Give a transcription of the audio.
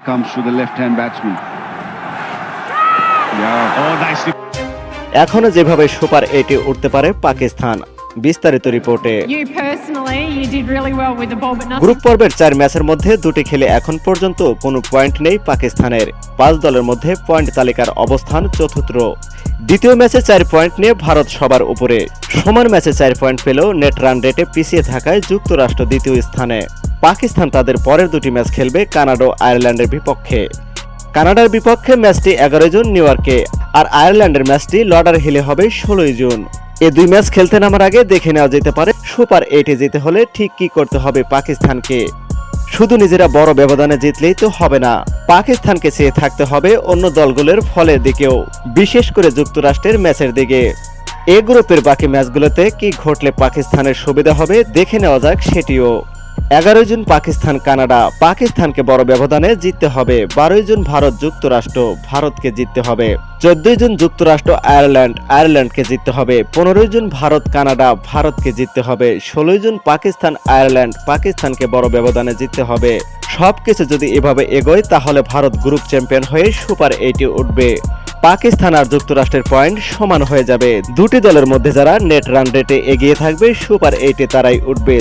comes to the left-hand batsman. Yeah. Oh, nicely. এখনও যেভাবে super এইটে উঠতে পারে পাকিস্তান বিস্তারিত রিপোর্টে. গ্রুপ পর্বের চার ম্যাচের মধ্যে দুটি খেলে এখন পর্যন্ত কোনো পয়েন্ট নেই পাকিস্তানের পাঁচ দলের মধ্যে পয়েন্ট তালিকার অবস্থান চতুর্থ দ্বিতীয় ম্যাচে চার পয়েন্ট নিয়ে ভারত সবার উপরে সমান ম্যাচে চার পয়েন্ট পেলেও নেট রান রেটে পিছিয়ে থাকায় যুক্তরাষ্ট্র দ্বিতীয় স্থানে পাকিস্তান তাদের পরের দুটি ম্যাচ খেলবে কানাডা ও আয়ারল্যান্ডের বিপক্ষে। কানাডার বিপক্ষে ম্যাচটি এগারো জুন নিউ ইয়র্কে, আর আয়ারল্যান্ডের ম্যাচটি লর্ডার হিলে হবে ষোলোই জুন। এ দুই ম্যাচ খেলতে নামার আগে দেখে নেওয়া যেতে পারে, সুপার এইটে যেতে হলে ঠিক কি করতে হবে পাকিস্তানকে। শুধু নিজেরা বড় ব্যবধানে জিতলেই তো হবে না, পাকিস্তানকে চেয়ে থাকতে হবে অন্য দলগুলোর ফলের দিকেও, বিশেষ করে যুক্তরাষ্ট্রের ম্যাচের দিকে। এ গ্রুপের বাকি ম্যাচগুলোতে কি ঘটলে পাকিস্তানের সুবিধা হবে দেখে নেওয়া যাক সেটিও। এগারোই জুন পাকিস্তান, কানাডা। পাকিস্তানকে বড় ব্যবধানে জিততে হবে। বারোই জুন ভারত যুক্তরাষ্ট্র, ভারতকে জিততে হবে। চোদ্দই জুন যুক্তরাষ্ট্র, আয়ারল্যান্ড, আয়ারল্যান্ডকে জিততে হবে। পনেরোই জুন ভারত, কানাডা, ভারতকে জিততে হবে। ষোলোই জুন পাকিস্তান, আয়ারল্যান্ড, পাকিস্তানকে বড় ব্যবধানে জিততে হবে। সবকিছু যদি এভাবে এগোয়, তাহলে ভারত গ্রুপ চ্যাম্পিয়ন হয়ে সুপার এইটে উঠবে। পাকিস্তান আর যুক্তরাষ্ট্রের পয়েন্ট সমান হয়ে যাবে। দুটি দলের মধ্যে যারা নেট রান রেটে এগিয়ে থাকবে, সুপার এইটে তারাই উঠবে।